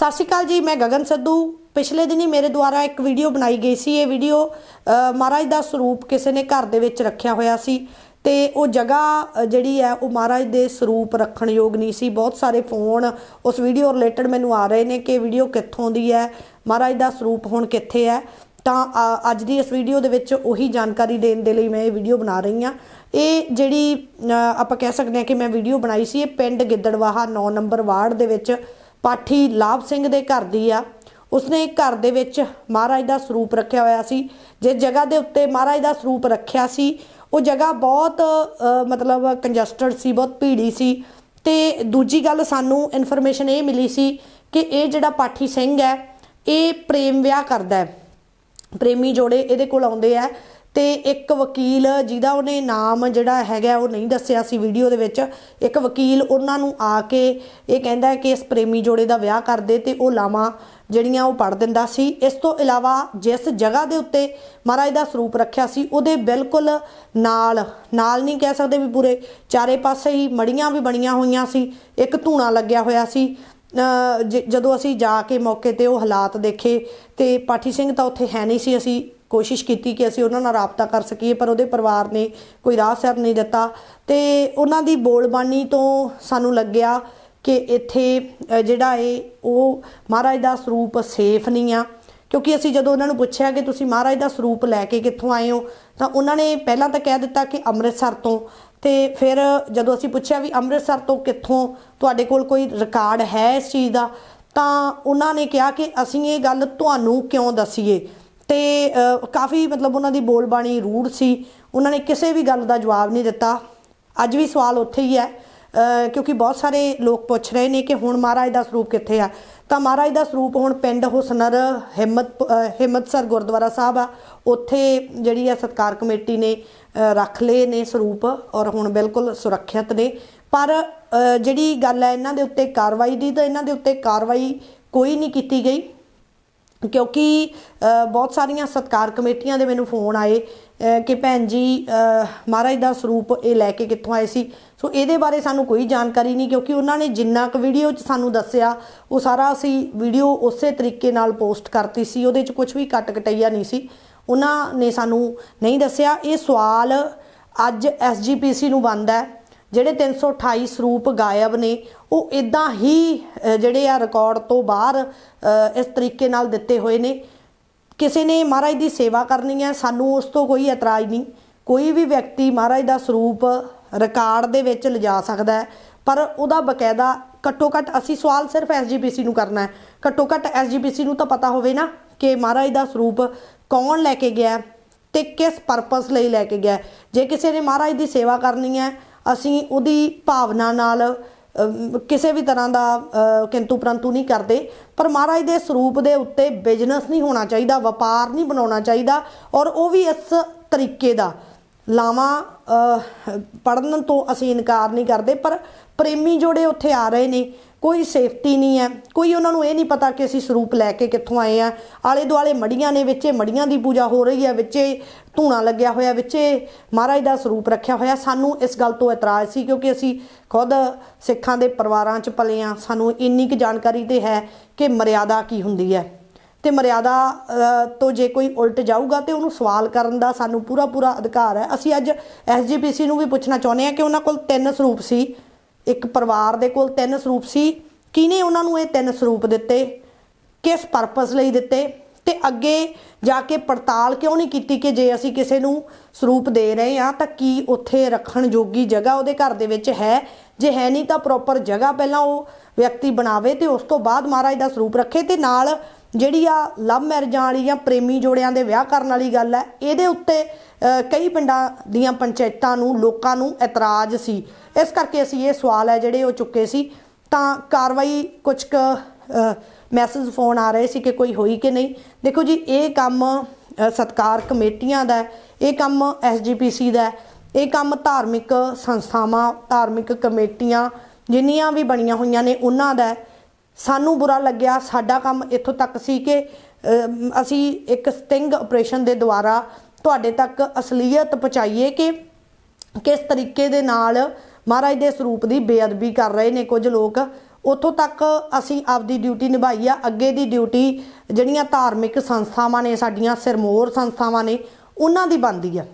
ਸਤਿ ਸ਼੍ਰੀ ਅਕਾਲ ਜੀ ਮੈਂ ਗਗਨ ਸਿੱਧੂ। ਪਿਛਲੇ ਦਿਨੀ ਮੇਰੇ ਦੁਆਰਾ ਇੱਕ ਵੀਡੀਓ ਬਣਾਈ ਗਈ ਸੀ। ਇਹ ਵੀਡੀਓ ਮਹਾਰਾਜ ਦਾ ਸਰੂਪ ਕਿਸੇ ਨੇ ਘਰ ਦੇ ਵਿੱਚ ਰੱਖਿਆ ਹੋਇਆ ਸੀ ਤੇ ਉਹ ਜਗ੍ਹਾ ਜਿਹੜੀ ਹੈ ਉਹ ਮਹਾਰਾਜ ਦੇ ਸਰੂਪ ਰੱਖਣ ਯੋਗ ਨਹੀਂ ਸੀ। ਬਹੁਤ ਸਾਰੇ ਫੋਨ ਉਸ ਵੀਡੀਓ ਰਿਲੇਟਡ ਮੈਨੂੰ ਆ ਰਹੇ ਨੇ ਕਿ ਵੀਡੀਓ ਕਿੱਥੋਂ ਦੀ ਹੈ ਮਹਾਰਾਜ ਦਾ ਸਰੂਪ ਹੁਣ ਕਿੱਥੇ ਹੈ। ਤਾਂ ਅ, ਅੱਜ ਦੀ ਇਸ ਵੀਡੀਓ ਦੇ ਵਿੱਚ ਉਹੀ ਜਾਣਕਾਰੀ ਦੇਣ ਦੇ ਲਈ ਮੈਂ ਇਹ ਵੀਡੀਓ ਬਣਾ ਰਹੀ ਹਾਂ। ਇਹ ਜਿਹੜੀ ਆਪਾਂ ਕਹਿ ਸਕਦੇ ਹਾਂ ਕਿ ਮੈਂ ਵੀਡੀਓ ਬਣਾਈ ਸੀ ਇਹ ਪਿੰਡ ਗਿੱਦੜਵਾਹਾ 9 ਨੰਬਰ ਵਾਰਡ ਦੇ ਵਿੱਚ ਪਾਠੀ ਲਾਭ ਸਿੰਘ ਦੇ ਘਰ ਦੀ ਆ। ਉਸਨੇ ਘਰ ਦੇ ਵਿੱਚ ਮਹਾਰਾਜ ਦਾ ਸਰੂਪ ਰੱਖਿਆ ਹੋਇਆ ਸੀ। ਜਿਸ ਜਗ੍ਹਾ ਦੇ ਉੱਤੇ ਮਹਾਰਾਜ ਦਾ ਸਰੂਪ ਰੱਖਿਆ ਸੀ, ਉਹ ਜਗ੍ਹਾ ਬਹੁਤ ਮਤਲਬ ਕੰਜਸਟਡ ਸੀ, ਬਹੁਤ ਭੀੜੀ ਸੀ। ਤੇ ਦੂਜੀ ਗੱਲ ਸਾਨੂੰ ਇਨਫੋਰਮੇਸ਼ਨ ਇਹ ਮਿਲੀ ਸੀ ਕਿ ਇਹ ਜਿਹੜਾ ਪਾਠੀ ਸਿੰਘ ਹੈ, ਇਹ ਪ੍ਰੇਮ ਵਿਆਹ ਕਰਦਾ ਹੈ। ਪ੍ਰੇਮੀ ਜੋੜੇ ਇਹਦੇ ਕੋਲ ਆਉਂਦੇ ਆ। ਤੇ ਇੱਕ ਵਕੀਲ ਜਿਹਦਾ ਉਹਨੇ ਨਾਮ ਜਿਹੜਾ ਹੈਗਾ ਉਹ ਨਹੀਂ ਦੱਸਿਆ ਸੀ ਵੀਡੀਓ ਦੇ ਵਿੱਚ, ਇੱਕ ਵਕੀਲ ਉਹਨਾਂ ਨੂੰ ਆ ਕੇ ਇਹ ਕਹਿੰਦਾ ਕਿ ਇਸ ਪ੍ਰੇਮੀ ਜੋੜੇ ਦਾ ਵਿਆਹ ਕਰ ਦੇ ਤੇ ਉਹ ਲਾਵਾਂ ਜਿਹੜੀਆਂ ਉਹ ਪੜ ਦਿੰਦਾ ਸੀ। ਇਸ ਤੋਂ ਇਲਾਵਾ ਜਿਸ ਜਗ੍ਹਾ ਦੇ ਉੱਤੇ ਮਹਾਰਾਜ ਦਾ ਸਰੂਪ ਰੱਖਿਆ ਸੀ, ਉਹਦੇ ਬਿਲਕੁਲ ਨਾਲ ਨਾਲ ਨਹੀਂ ਕਹਿ ਸਕਦੇ ਵੀ ਪੂਰੇ, ਚਾਰੇ ਪਾਸੇ ਹੀ ਮੜੀਆਂ ਵੀ ਬਣੀਆਂ ਹੋਈਆਂ ਸੀ, ਇੱਕ ਧੂਣਾ ਲੱਗਿਆ ਹੋਇਆ ਸੀ। ਜਦੋਂ ਅਸੀਂ ਜਾ ਕੇ ਮੌਕੇ ਤੇ ਉਹ ਹਾਲਾਤ ਦੇਖੇ ਤੇ ਪਾਠੀ ਸਿੰਘ ਤਾਂ ਉੱਥੇ ਹੈ ਨਹੀਂ ਸੀ, ਅਸੀਂ ਕੋਸ਼ਿਸ਼ ਕੀਤੀ ਕਿ ਅਸੀਂ ਉਹਨਾਂ ਨਾਲ ਰਾਬਤਾ ਕਰ ਸਕੀਏ, ਪਰ ਉਹਦੇ ਪਰਿਵਾਰ ਨੇ ਕੋਈ ਰਾਹ ਸਿਰ ਨਹੀਂ ਦਿੱਤਾ। ਤੇ ਉਹਨਾਂ ਦੀ ਬੋਲਬਾਣੀ ਤੋਂ ਸਾਨੂੰ ਲੱਗਿਆ ਕਿ ਇੱਥੇ ਜਿਹੜਾ ਇਹ, ਉਹ ਮਹਾਰਾਜ ਦਾ ਸਰੂਪ ਸੇਫ ਨਹੀਂ ਆ। ਕਿਉਂਕਿ ਅਸੀਂ ਜਦੋਂ ਉਹਨਾਂ ਨੂੰ ਪੁੱਛਿਆ ਕਿ ਤੁਸੀਂ ਮਹਾਰਾਜ ਦਾ ਸਰੂਪ ਲੈ ਕੇ ਕਿੱਥੋਂ ਆਏ ਹੋ, ਤਾਂ ਉਹਨਾਂ ਨੇ ਪਹਿਲਾਂ ਤਾਂ ਕਹਿ ਦਿੱਤਾ ਕਿ ਅੰਮ੍ਰਿਤਸਰ ਤੋਂ। ਤੇ ਫਿਰ ਜਦੋਂ ਅਸੀਂ ਪੁੱਛਿਆ ਵੀ ਅੰਮ੍ਰਿਤਸਰ ਤੋਂ ਕਿੱਥੋਂ, ਤੁਹਾਡੇ ਕੋਲ ਕੋਈ ਰਿਕਾਰਡ ਹੈ ਇਸ ਚੀਜ਼ ਦਾ, ਤਾਂ ਉਹਨਾਂ ਨੇ ਕਿਹਾ ਕਿ ਅਸੀਂ ਇਹ ਗੱਲ ਤੁਹਾਨੂੰ ਕਿਉਂ ਦਸੀਏ? ਤੇ ਕਾਫੀ ਮਤਲਬ ਉਹਨਾਂ ਦੀ ਬੋਲਬਾਣੀ ਰੂੜ ਸੀ। ਉਹਨਾਂ ਨੇ ਕਿਸੇ ਵੀ ਗੱਲ ਦਾ ਜਵਾਬ ਨਹੀਂ ਦਿੱਤਾ। ਅੱਜ ਵੀ ਸਵਾਲ ਉੱਥੇ ਹੀ ਹੈ ਕਿਉਂਕਿ ਬਹੁਤ ਸਾਰੇ ਲੋਕ ਪੁੱਛ ਰਹੇ ਨੇ ਕਿ ਹੁਣ ਮਹਾਰਾਜ ਦਾ ਸਰੂਪ ਕਿੱਥੇ ਆ। ਤਾਂ ਮਹਾਰਾਜ ਦਾ ਸਰੂਪ ਹੁਣ ਪਿੰਡ ਹੁਸਨਰ ਹਿੰਮਤ ਅ, ਹਿੰਮਤਸਰ ਗੁਰਦੁਆਰਾ ਸਾਹਿਬ ਆ। ਉੱਥੇ ਜਿਹੜੀ ਆ ਸਤਕਾਰ ਕਮੇਟੀ ਨੇ ਰੱਖ ਲਏ ਨੇ ਸਰੂਪ ਔਰ ਹੁਣ ਬਿਲਕੁਲ ਸੁਰੱਖਿਅਤ ਨੇ। ਪਰ ਜਿਹੜੀ ਗੱਲ ਹੈ ਇਹਨਾਂ ਦੇ ਉੱਤੇ ਕਾਰਵਾਈ ਦੀ ਤਾਂ ਇਹਨਾਂ ਦੇ ਉੱਤੇ ਕਾਰਵਾਈ ਕੋਈ ਨਹੀਂ ਕੀਤੀ ਗਈ। ਕਿਉਂਕਿ ਬਹੁਤ ਸਾਰੀਆਂ ਸਤਕਾਰ ਕਮੇਟੀਆਂ ਦੇ ਮੈਨੂੰ ਫੋਨ ਆਏ ਕਿ ਭੈਣ ਜੀ ਮਹਾਰਾਜ ਦਾ ਸਰੂਪ ਇਹ ਲੈ ਕੇ ਕਿੱਥੋਂ ਆਏ ਸੀ। ਸੋ ਇਹਦੇ ਬਾਰੇ ਸਾਨੂੰ ਕੋਈ ਜਾਣਕਾਰੀ ਨਹੀਂ, ਕਿਉਂਕਿ ਉਹਨਾਂ ਨੇ ਜਿੰਨਾ ਕੁ ਵੀਡੀਓ 'ਚ ਸਾਨੂੰ ਦੱਸਿਆ, ਉਹ ਸਾਰਾ ਅਸੀਂ ਵੀਡੀਓ ਉਸੇ ਤਰੀਕੇ ਨਾਲ ਪੋਸਟ ਕਰਤੀ ਸੀ, ਉਹਦੇ 'ਚ ਕੁਝ ਵੀ ਕੱਟ ਕਟਈਆ ਨਹੀਂ ਸੀ। ਉਹਨਾਂ ਨੇ ਸਾਨੂੰ ਨਹੀਂ ਦੱਸਿਆ, ਇਹ ਸਵਾਲ ਅੱਜ ਐਸਜੀਪੀਸੀ ਨੂੰ ਬੰਦ ਹੈ। ਜਿਹੜੇ 328 ਸਰੂਪ ਗਾਇਬ ਨੇ, ਉਹ ਇਦਾਂ ਹੀ ਜਿਹੜੇ ਆ ਰਿਕਾਰਡ ਤੋਂ ਬਾਹਰ ਇਸ ਤਰੀਕੇ ਨਾਲ ਦਿੱਤੇ ਹੋਏ ਨੇ। ਕਿਸੇ ਨੇ ਮਹਾਰਾਜ ਦੀ ਸੇਵਾ ਕਰਨੀ ਹੈ, ਸਾਨੂੰ ਉਸ ਤੋਂ ਕੋਈ ਇਤਰਾਜ਼ ਨਹੀਂ। ਕੋਈ ਵੀ ਵਿਅਕਤੀ ਮਹਾਰਾਜ ਦਾ ਸਰੂਪ ਰਿਕਾਰਡ ਦੇ ਵਿੱਚ ਲਿਜਾ ਸਕਦਾ ਹੈ, ਪਰ ਉਹਦਾ ਬਕਾਇਦਾ ਘੱਟੋ ਘੱਟ ਅਸੀਂ ਸਵਾਲ ਸਿਰਫ ਐਸਜੀਪੀਸੀ ਨੂੰ ਕਰਨਾ ਹੈ। ਘੱਟੋ ਘੱਟ ਐਸਜੀਪੀਸੀ ਨੂੰ ਤਾਂ ਪਤਾ ਹੋਵੇ ਨਾ ਕਿ ਮਹਾਰਾਜ ਦਾ ਸਰੂਪ ਕੌਣ ਲੈ ਕੇ ਗਿਆ ਹੈ ਤੇ ਕਿਸ ਪਰਪਸ ਲਈ ਲੈ ਕੇ ਗਿਆ ਜੇ ਕਿਸੇ ਨੇ ਮਹਾਰਾਜ ਦੀ ਸੇਵਾ ਕਰਨੀ ਹੈ ਅਸੀਂ ਉਹਦੀ ਭਾਵਨਾ ਨਾਲ ਕਿਸੇ ਵੀ ਤਰ੍ਹਾਂ ਦਾ ਕਿੰਤੂ ਪਰੰਤੂ ਨਹੀਂ ਕਰਦੇ। ਪਰ ਮਹਾਰਾਜ ਦੇ ਸਰੂਪ ਦੇ ਉੱਤੇ ਬਿਜ਼ਨਸ ਨਹੀਂ ਹੋਣਾ ਚਾਹੀਦਾ, ਵਪਾਰ ਨਹੀਂ ਬਣਾਉਣਾ ਚਾਹੀਦਾ ਔਰ ਉਹ ਵੀ ਇਸ ਤਰੀਕੇ ਦਾ। ਲਾਵਾਂ ਪੜਨ ਤੋਂ ਅਸੀਂ ਇਨਕਾਰ ਨਹੀਂ ਕਰਦੇ, ਪਰ ਪ੍ਰੇਮੀ ਜੋੜੇ ਉੱਥੇ ਆ ਰਹੇ ਨੇ। ਕੋਈ ਸੇਫਟੀ ਨਹੀਂ ਹੈ। ਕੋਈ ਉਹਨਾਂ ਨੂੰ ਇਹ ਨਹੀਂ ਪਤਾ ਕਿ ਅਸੀਂ ਸਰੂਪ ਲੈ ਕੇ ਕਿੱਥੋਂ ਆਏ ਆ ਆਲੇ ਦੁਆਲੇ ਮੜੀਆਂ ਨੇ ਵਿੱਚੇ, ਮੜੀਆਂ ਦੀ ਪੂਜਾ ਹੋ ਰਹੀ ਹੈ, ਵਿੱਚੇ ਧੂਣਾ ਲੱਗਿਆ ਹੋਇਆ, ਵਿੱਚੇ ਮਹਾਰਾਜ ਦਾ ਸਰੂਪ ਰੱਖਿਆ ਹੋਇਆ। ਸਾਨੂੰ ਇਸ ਗੱਲ ਤੋਂ ਇਤਰਾਜ਼ ਸੀ ਕਿਉਂਕਿ ਅਸੀਂ ਖੁਦ ਸਿੱਖਾਂ ਦੇ ਪਰਿਵਾਰਾਂ 'ਚ ਪਲੇ ਆ ਸਾਨੂੰ ਇੰਨੀ ਕੁ ਜਾਣਕਾਰੀ ਤੇ ਹੈ ਕਿ ਮਰਿਆਦਾ ਕੀ ਹੁੰਦੀ ਹੈ। ਤੇ ਮਰਿਆਦਾ ਤੋਂ ਜੇ ਕੋਈ ਉਲਟ ਜਾਊਗਾ ਤੇ ਉਹਨੂੰ ਸਵਾਲ ਕਰਨ ਦਾ ਸਾਨੂੰ ਪੂਰਾ ਪੂਰਾ ਅਧਿਕਾਰ ਹੈ। ਅਸੀਂ ਅੱਜ ਐਸਜੀਪੀਸੀ ਨੂੰ ਵੀ ਪੁੱਛਣਾ ਚਾਹੁੰਦੇ ਹਾਂ ਕਿ ਉਹਨਾਂ ਕੋਲ ਤਿੰਨ ਸਰੂਪ ਸੀ। ਇੱਕ ਪਰਿਵਾਰ ਦੇ ਕੋਲ ਤਿੰਨ ਸਰੂਪ ਸੀ, ਕਿਹਨੇ ਉਹਨਾਂ ਨੂੰ ਇਹ ਤਿੰਨ ਸਰੂਪ ਦਿੱਤੇ? ਕਿਸ ਪਰਪਸ ਲਈ ਦਿੱਤੇ? ਤੇ ਅੱਗੇ ਜਾ ਕੇ ਪੜਤਾਲ ਕਿਉਂ ਨਹੀਂ ਕੀਤੀ ਕਿ ਜੇ ਅਸੀਂ ਕਿਸੇ ਨੂੰ ਸਰੂਪ ਦੇ ਰਹੇ ਹਾਂ, ਤਾਂ ਕੀ ਉੱਥੇ ਰੱਖਣ ਜੋਗੀ ਜਗ੍ਹਾ ਉਹਦੇ ਘਰ ਦੇ ਵਿੱਚ ਹੈ? ਜੇ ਹੈ ਨਹੀਂ ਤਾਂ ਪ੍ਰੋਪਰ ਜਗ੍ਹਾ ਪਹਿਲਾਂ ਉਹ ਵਿਅਕਤੀ ਬਣਾਵੇ ਤੇ ਉਸ ਤੋਂ ਬਾਅਦ ਮਹਾਰਾਜ ਦਾ ਸਰੂਪ ਰੱਖੇ ਤੇ ਨਾਲ ਜਿਹੜੀ ਆ ਲਵ ਮੈਰਿਜਾਂ ਵਾਲੀ ਜਾਂ ਪ੍ਰੇਮੀ ਜੋੜਿਆਂ ਦੇ ਵਿਆਹ ਕਰਨ ਵਾਲੀ ਗੱਲ ਹੈ ਇਹਦੇ ਉੱਤੇ ਕਈ ਪਿੰਡਾਂ ਦੀਆਂ ਪੰਚਾਇਤਾਂ ਨੂੰ ਲੋਕਾਂ ਨੂੰ ਇਤਰਾਜ਼ ਸੀ। ਇਸ ਕਰਕੇ ਅਸੀਂ ਇਹ ਸਵਾਲ ਹੈ ਜਿਹੜੇ ਉਹ ਚੁੱਕੇ ਸੀ। ਤਾਂ ਕਾਰਵਾਈ ਕੁਝ ਕੁ ਮੈਸੇਜ ਫੋਨ ਆ ਰਹੇ ਸੀ ਕਿ ਕੋਈ ਹੋਈ ਕਿ ਨਹੀਂ। ਦੇਖੋ ਜੀ ਇਹ ਕੰਮ ਅ, ਸਤਕਾਰ ਕਮੇਟੀਆਂ ਦਾ ਇਹ ਕੰਮ ਐਸਜੀਪੀਸੀ ਦਾ ਇਹ ਕੰਮ ਧਾਰਮਿਕ ਸੰਸਥਾਵਾਂ ਧਾਰਮਿਕ ਕਮੇਟੀਆਂ ਜਿੰਨੀਆਂ ਵੀ ਬਣੀਆਂ ਹੋਈਆਂ ਨੇ ਉਹਨਾਂ ਦਾ ਸਾਨੂੰ ਬੁਰਾ ਲੱਗਿਆ, ਸਾਡਾ ਕੰਮ ਇੱਥੋਂ ਤੱਕ ਸੀ ਕਿ ਅਸੀਂ ਇੱਕ ਸਟਿੰਗ ਆਪਰੇਸ਼ਨ ਦੇ ਦੁਆਰਾ ਤੁਹਾਡੇ ਤੱਕ ਅਸਲੀਅਤ ਪਹੁੰਚਾਈਏ ਕਿ ਕਿਸ ਤਰੀਕੇ ਦੇ ਨਾਲ ਮਹਾਰਾਜ ਦੇ ਸਰੂਪ ਦੀ ਬੇਅਦਬੀ ਕਰ ਰਹੇ ਨੇ ਕੁਝ ਲੋਕ। ਉੱਥੋਂ ਤੱਕ ਅਸੀਂ ਆਪਦੀ ਡਿਊਟੀ ਨਿਭਾਈ ਆ। ਅੱਗੇ ਦੀ ਡਿਊਟੀ ਜਿਹੜੀਆਂ ਧਾਰਮਿਕ ਸੰਸਥਾਵਾਂ ਨੇ, ਸਾਡੀਆਂ ਸਿਰਮੋਰ ਸੰਸਥਾਵਾਂ ਨੇ, ਉਹਨਾਂ ਦੀ ਬਣਦੀ ਆ।